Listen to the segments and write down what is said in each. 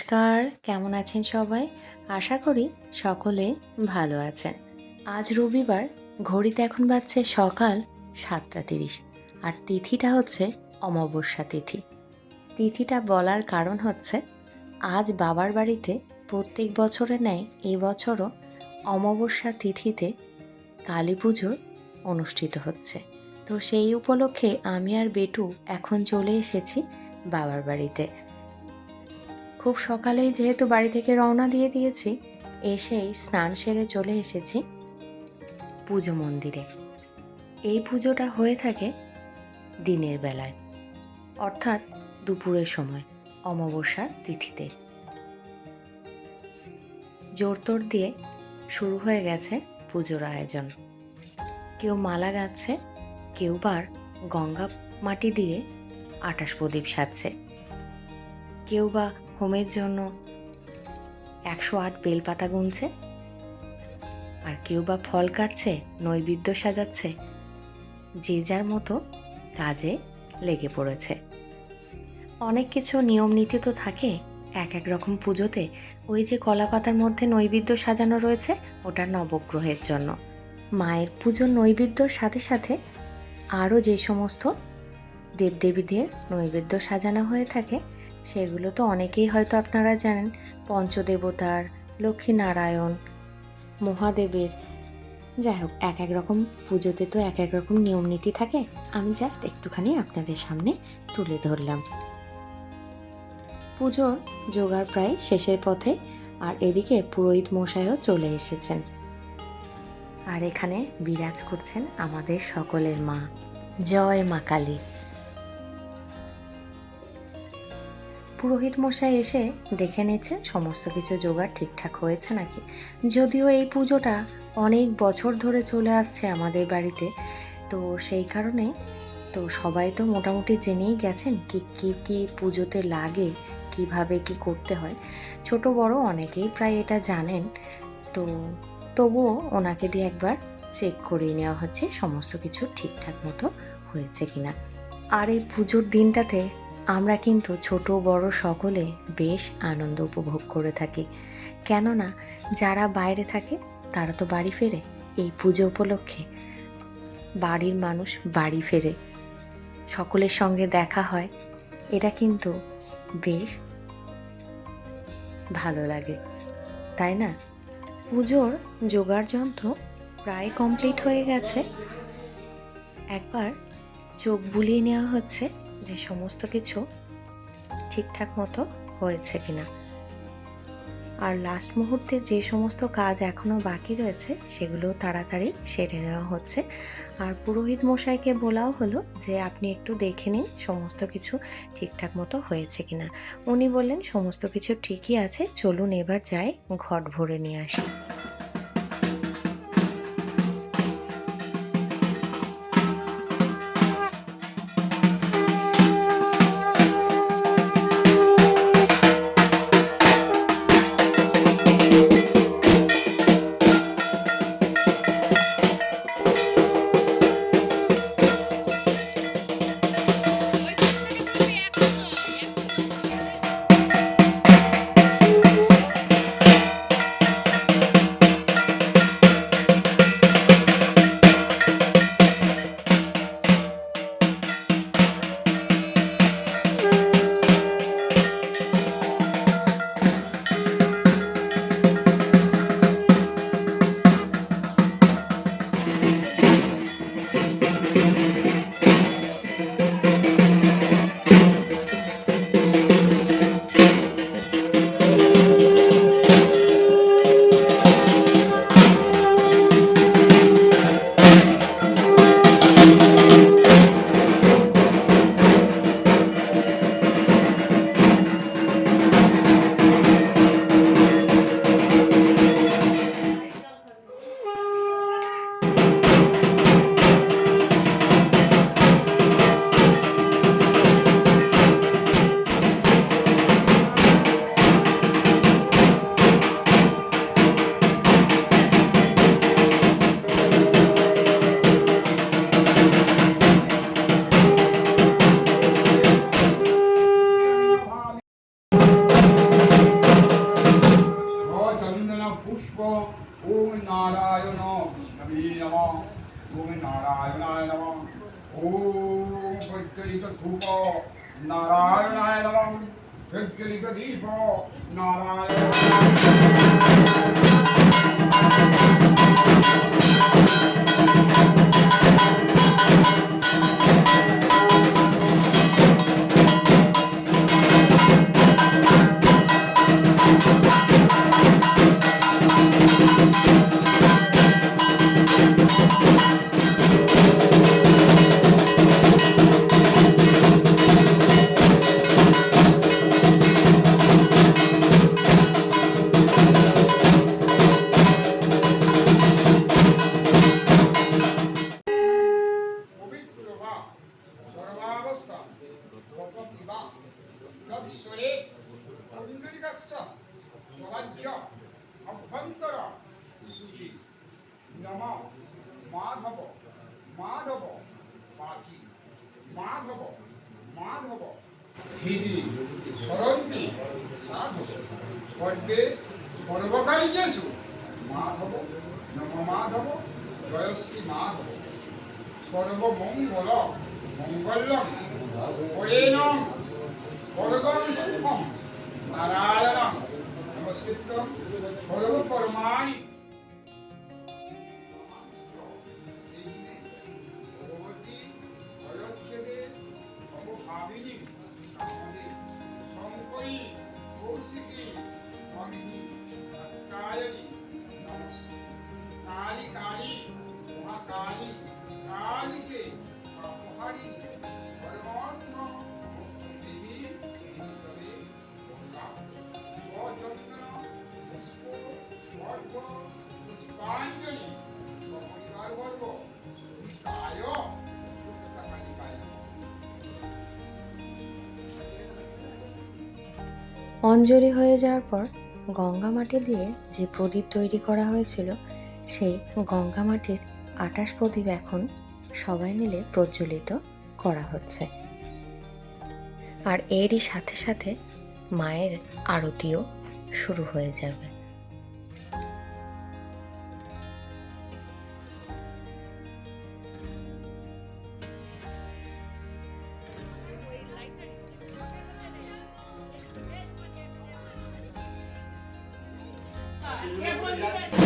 নমস্কার, কেমন আছেন সবাই? আশা করি সকলে ভালো আছেন। আজ রবিবার, ঘড়িতে এখন বাজছে সকাল সাতটা তিরিশ, আর তিথিটা হচ্ছে অমাবস্যা তিথি। তিথিটা বলার কারণ হচ্ছে, আজ বাবার বাড়িতে প্রত্যেক বছরে নেয় এবছরও অমাবস্যা তিথিতে কালী পুজো অনুষ্ঠিত হচ্ছে। তো সেই উপলক্ষে আমি আর বেটু এখন চলে এসেছি বাবার বাড়িতে। খুব সকালেই যেহেতু বাড়ি থেকে রওনা দিয়ে দিয়েছি, এসেই স্নান সেরে চলে এসেছি পুজো মন্দিরে। এই পুজোটা হয়ে থাকে দিনের বেলায়, অর্থাৎ দুপুরের সময়, অমাবস্যার তিথিতে। জোরতোর দিয়ে শুরু হয়ে গেছে পুজোর আয়োজন। কেউ মালা গাচ্ছে, কেউ বার গঙ্গা মাটি দিয়ে আটাশ প্রদীপ সাজছে। কেউ বা হোমের জন্য একশো আট বেলপাতা গুনছে, আর কেউ বা ফল কাটছে, নৈবেদ্য সাজাচ্ছে, যে যার মতো কাজে লেগে পড়েছে। অনেক কিছু নিয়ম নীতি তো থাকে, এক এক রকম পুজোতে। ওই যে কলাপাতার মধ্যে নৈবেদ্য সাজানো রয়েছে, ওটা নবগ্রহের জন্য। মায়ের পুজোর নৈবেদ্যর সাথে সাথে আরও যে সমস্ত দেবদেবীদের নৈবেদ্য সাজানো হয়ে থাকে সেগুলো তো অনেকেই হয়তো আপনারা জানেন। পঞ্চদেবতার, লক্ষ্মীনারায়ণ, মহাদেবের। যাই হোক, এক এক রকম পুজোতে তো এক এক রকম নিয়ম নীতি থাকে। আমি জাস্ট একটুখানি আপনাদের সামনে তুলে ধরলাম। পুজোর জোগাড় প্রায় শেষের পথে আর এদিকে পুরোহিত মশাইও চলে এসেছেন। আর এখানে বিরাজ করছেন আমাদের সকলের মা। জয় মা কালী। পুরোহিত মশাই এসে দেখে নিচ্ছে সমস্ত কিছু জোগাড় ঠিকঠাক হয়েছে নাকি। যদিও এই পুজোটা অনেক বছর ধরে চলে আসছে আমাদের বাড়িতে, তো সেই কারণে তো সবাই তো মোটামুটি জেনেই গেছেন কি কি কি পুজোতে লাগে, কীভাবে কি করতে হয়। ছোট বড় অনেকেই প্রায় এটা জানেন, তো তবুও ওনাকে দিয়ে একবার চেক করিয়ে নেওয়া হচ্ছে সমস্ত কিছু ঠিকঠাক মতো হয়েছে কিনা। আর এই পুজোর দিনটাতে আমরা কিন্তু ছোট, বড় সকলে বেশ আনন্দ উপভোগ করে থাকি। কেননা যারা বাইরে থাকে, তারা তো বাড়ি ফেরে এই পুজো উপলক্ষে। বাড়ির মানুষ বাড়ি ফেরে। সকলের সঙ্গে দেখা হয়, এটা কিন্তু বেশ ভালো লাগে, তাই না? পুজোর জোগাড় যন্ত্র প্রায় কমপ্লিট হয়ে গেছে। একবার চোখ বুলিয়ে নেওয়া হচ্ছে। যে সমস্ত কিছু ঠিকঠাক মতো হয়েছে কিনা। আর লাস্ট মুহূর্তে যে সমস্ত কাজ এখনও বাকি রয়েছে, সেগুলো তাড়াতাড়ি সেরে নেওয়া হচ্ছে। আর পুরোহিত মশাইকে বলাও হলো যে, আপনি একটু দেখে নিন সমস্ত কিছু ঠিকঠাক মতো হয়েছে কিনা। উনি বললেন, সমস্ত কিছু ঠিকই আছে, চলুন এবার যাই ঘট ভরে নিয়ে আসি। নারায়ণ নমে নম ওম নারায়ণায় নম ওম প্রজ্বলিত ধূপ নারায়ণায় নম প্রজ্বলিত দীপ নারায়ণ তৎসরে পুণ্ডরিকাক্ষ স্বরাজ্য অভ্যন্তর নম মাধব মাধব পাখি মাধব মাধব। হৃদি সরন্তি সাধব স্বর্গে সর্বকারী যেসু মাধব নম মাধব জয়শ্রী মাধব। সর্বমঙ্গল মঙ্গলম হরেণম বরদম সুখম নারায়ণম অঞ্জলি হয়ে যাওয়ার পর গঙ্গা মাটি দিয়ে যে প্রদীপ তৈরি করা হয়েছিল, সেই গঙ্গা মাটির আটাশ প্রদীপ এখন সবাই মিলে প্রজ্বলিত করা হচ্ছে। আর এরই সাথে সাথে মায়ের আরতিও শুরু হয়ে যাবে। Yeah.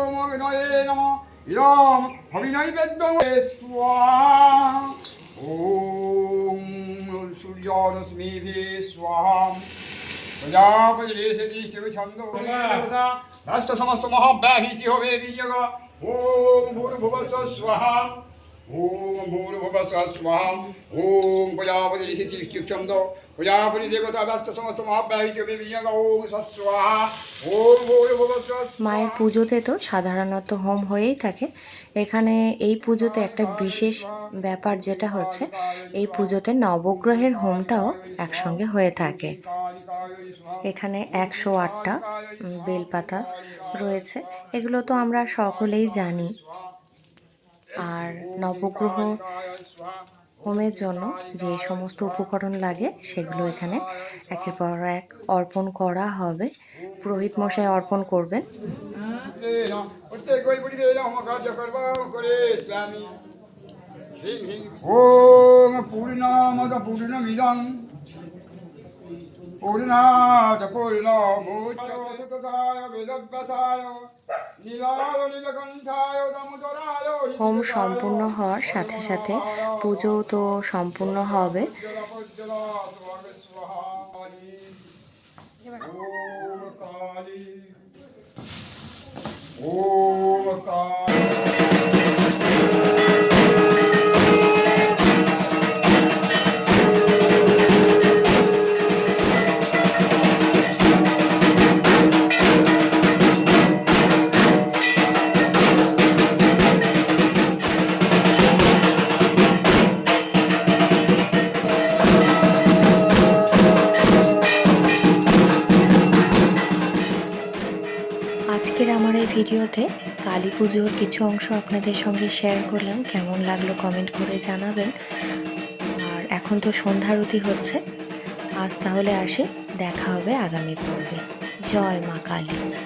ওম অগ্নয়ে নমঃ ইয়ম হবিনৈবেদ্যং স্বাহা ওম সূর্যরশ্মিভি স্বাহা প্রজাপতিরেষতি শিবছন্দ রাষ্ট্র সমস্ত মহাব্যাহিতি হবে বিজগ ওম ভূর্ভুবস্ব স্বাহা ভূর্ভুবস্বঃ মায়ের পুজোতে তো সাধারণত হোম হয়েই থাকে। এখানে এই পুজোতে একটা বিশেষ ব্যাপার যেটা হচ্ছে, এই পুজোতে নবগ্রহের হোমটাও একসঙ্গে হয়ে থাকে। এখানে একশো আটটা বেলপাতা রয়েছে। এগুলো তো আমরা সকলেই জানি। আর নবগ্রহ হোমের জন্য যে সমস্ত উপকরণ লাগে সেগুলো এখানে একের পর এক অর্পণ করা হবে পুরোহিত মশাই অর্পণ করবেন ওম পূর্ণমদ পূর্ণমিদং দামোদরায় হোম সম্পূর্ণ হওয়ার সাথে সাথে পুজো তো সম্পূর্ণ হবে। ওম ভিডিওতে কালী পুজোর কিছু অংশ আপনাদের সঙ্গে শেয়ার করলাম। কেমন লাগল কমেন্ট করে জানাবেন। আর এখন তো সন্ধ্যারতি হচ্ছে। আজ তাহলে আসি, দেখা হবে আগামী পর্বে। জয় মা কালী।